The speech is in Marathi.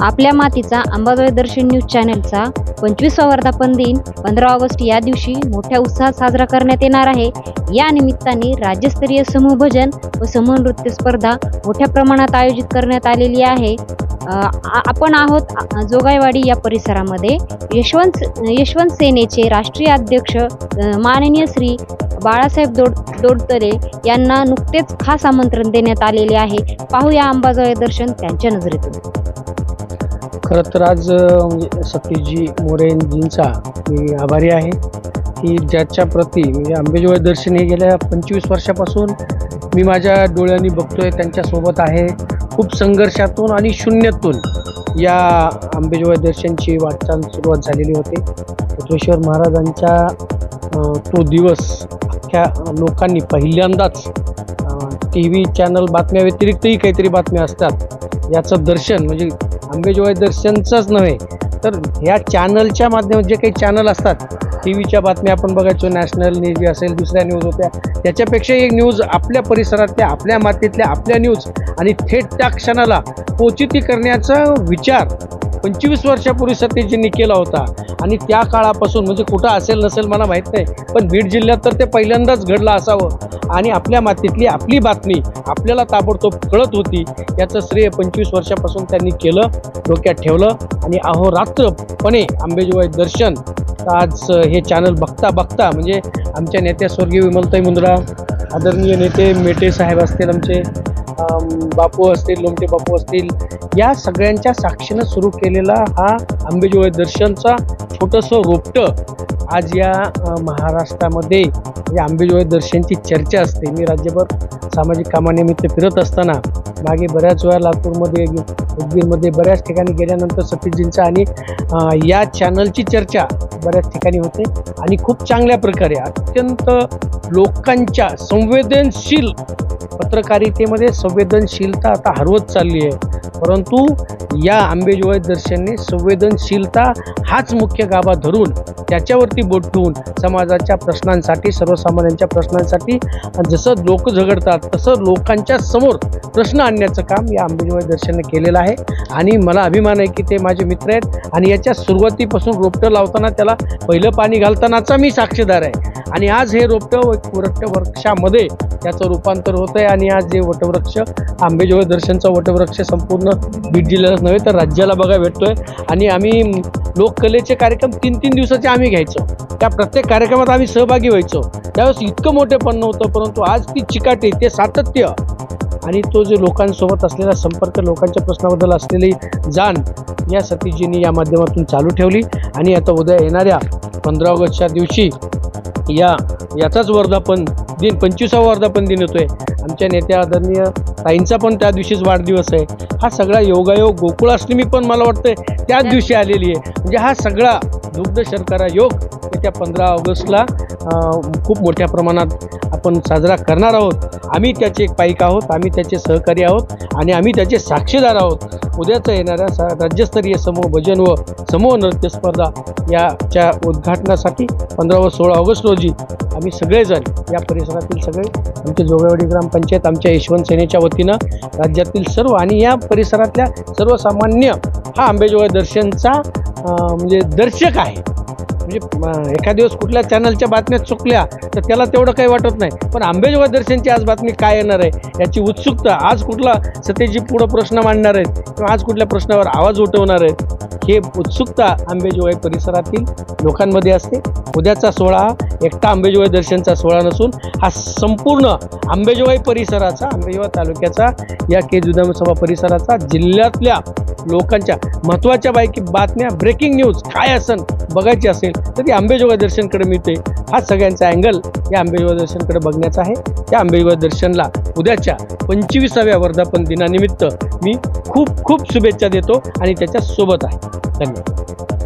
आपल्या मातीचा अंबाबाई दर्शन न्यूज चॅनलचा पंचवीसवा वर्धापन दिन पंधरा ऑगस्ट या दिवशी मोठ्या उत्साहात साजरा करण्यात येणार आहे. या निमित्ताने राज्यस्तरीय समूह भजन व समूह नृत्य स्पर्धा मोठ्या प्रमाणात आयोजित करण्यात आलेली आहे. आपण आहोत जोगायवाडी जोगाईवाडी या परिसरामध्ये. यशवंत यशवंत सेनेचे राष्ट्रीय अध्यक्ष माननीय श्री बाळासाहेब दोड दोडतरे यांना नुकतेच खास आमंत्रण देण्यात आलेले आहे. पाहूया अंबाजोगाई दर्शन त्यांच्या नजरेतून. खरं तर आज म्हणजे सतीशजी मोरेंजींचा मी आभारी आहे की ज्याच्या प्रती म्हणजे आंबेजोगाई दर्शन हे गेल्या पंचवीस वर्षापासून मी माझ्या डोळ्यांनी बघतोय त्यांच्यासोबत आहे. खूप संघर्षातून आणि शून्यातून या अंबेजोगाई दर्शनची वाटचाल सुरुवात झालेली होती. कोपेश्वर महाराजांच्या तो दिवस अख्ख्या लोकांनी पहिल्यांदाच टी व्ही चॅनल बातम्या व्यतिरिक्तही काहीतरी बातम्या असतात. याचं दर्शन म्हणजे अंबेजोगाई दर्शनचंच नव्हे तर ह्या चॅनलच्या माध्यमात जे काही चॅनल असतात टी व्हीच्या बातम्या आपण बघायचो नॅशनल न्यूज असेल दुसऱ्या न्यूज होत्या त्याच्यापेक्षा एक न्यूज आपल्या परिसरातल्या आपल्या मातीतल्या आपल्या न्यूज आणि थेट त्या क्षणाला पोचिती करण्याचा विचार पंचवीस वर्षापूर्वी सत्यजींनी केला होता. आणि त्या काळापासून म्हणजे कुठं असेल नसेल मला माहीत नाही पण बीड जिल्ह्यात तर ते पहिल्यांदाच घडलं असावं. आणि आपल्या मातीतली आपली बातमी आपल्याला ताबडतोब कळत होती. याचं श्रेय पंचवीस वर्षापासून त्यांनी केलं डोक्यात ठेवलं आणि अहोरात्रपणे आंबेजोगाई दर्शन. आज हे चॅनल बघता बघता म्हणजे आमच्या नेत्या स्वर्गीय विमलताई मुंद्रा आदरणीय नेते मेटे साहेब असतील आमचे बापू असतील लोमटे बापू असतील या सगळ्यांच्या साक्षीनं सुरू केलेला हा आंबेजोगाई दर्शनचा छोटंसं रोपटं आज या महाराष्ट्रामध्ये या आंबेजोगाई दर्शनची चर्चा असते. मी राज्यभर सामाजिक कामानिमित्त फिरत असताना मागे बऱ्याच वेळा लातूरमध्ये उदगीरमध्ये बऱ्याच ठिकाणी गेल्यानंतर सतीशजींचा आणि या चॅनलची चर्चा बऱ्याच ठिकाणी होते आणि खूप चांगल्या प्रकारे अत्यंत लोकांच्या संवेदनशील पत्रकारितेमध्ये संवेदनशीलता आता हरवत चालली आहे. परंतु या आंबेजोगाई दर्शनने संवेदनशीलता हाच मुख्य गाभा धरून त्याच्यावरती बोट ठेवून समाजाच्या प्रश्नांसाठी सर्वसामान्यांच्या प्रश्नांसाठी जसं लोक झगडतात तसं लोकांच्या समोर प्रश्न आणण्याचं काम या आंबेजोगाई दर्शनने केलेलं आहे. आणि मला अभिमान आहे की ते माझे मित्र आहेत आणि याच्या सुरुवातीपासून रोपटं लावताना त्याला पहिलं पाणी घालतानाचा मी साक्षीदार आहे. आणि आज हे रोपटं वृक्षामध्ये वटवृक्षामध्ये त्याचं रूपांतर होतं आहे आणि आज जे वटवृक्ष आंबेजोगाई दर्शनचा वटवृक्ष संपूर्ण बीड जिल्ह्यालाच नव्हे तर राज्याला बघा भेटतोय. आणि आम्ही लोककलेचे कार्यक्रम तीन तीन दिवसाचे आम्ही घ्यायचो. त्या प्रत्येक कार्यक्रमात आम्ही सहभागी व्हायचो. त्यावेळेस इतकं मोठेपण नव्हतं परंतु आज ती चिकाटी ते सातत्य. आणि तो जे लोकांसोबत असलेला संपर्क लोकांच्या प्रश्नाबद्दल असलेली जाण या सतीजींनी या माध्यमातून चालू ठेवली. आणि आता उद्या येणाऱ्या पंधरा ऑगस्टच्या दिवशी या याचाच वर्धापन दिन पंचवीसावा वर्धापन दिन येतोय. आमच्या नेत्या आदरणीय ताईंचा पण त्या दिवशीच वाढदिवस आहे. हा सगळा योगायोग गोकुळाष्टमी पण मला वाटतं त्याच दिवशी आलेली आहे. म्हणजे हा सगळा दुग्ध शर्करा योग येत्या पंधरा ऑगस्टला खूप मोठ्या प्रमाणात आपण साजरा करणार आहोत. आम्ही त्याचे एक पाईक आहोत आम्ही त्याचे सहकारी आहोत आणि आम्ही त्याचे साक्षीदार आहोत. उद्याचं येणाऱ्या सा राज्यस्तरीय समूह भजन व समूह नृत्य स्पर्धा याच्या उद्घाटनासाठी पंधरा व सोळा ऑगस्ट रोजी आम्ही सगळेजण या परिसरातील सगळे आमचे जोगावडी ग्रामपंचायत आमच्या यशवंत सेनेच्या वतीनं राज्यातील सर्व आणि या परिसरातल्या सर्वसामान्य हा आंबेजोगाई दर्शनचा म्हणजे दर्शक आहे. म्हणजे अं, एखाद दिवस कुठल्या चॅनलच्या बातम्या चुकल्या तर त्याला तेवढं काही वाटत नाही. पण आंबेजोगाई दर्शनची आज बातमी काय येणार आहे याची उत्सुकता आज कुठला सतेजी पुढं प्रश्न मांडणार आहेत किंवा आज कुठल्या प्रश्नावर आवाज उठवणार आहेत हे उत्सुकता आंबेजोगाई परिसरातील लोकांमध्ये असते. उद्याचा सोहळा हा एकटा आंबेजोगाई दर्शनचा सोहळा नसून हा संपूर्ण आंबेजोगाई परिसराचा आंबेजोगाई तालुक्याचा या के विधानसभा परिसराचा जिल्ह्यातल्या लोकांच्या महत्त्वाच्या बायकी बातम्या ब्रेकिंग न्यूज काय असन बघायची असेल तर ती आंबेजोगाई दर्शनकडे मिळते. हा सगळ्यांचा अँगल या आंबेजोगाई दर्शनकडे बघण्याचा आहे. त्या आंबेजोगाई दर्शनला उद्याच्या पंचवीसाव्या वर्धापन दिनानिमित्त मी खूप खूप शुभेच्छा देतो आणि त्याच्या सोबत आहे. धन्यवाद.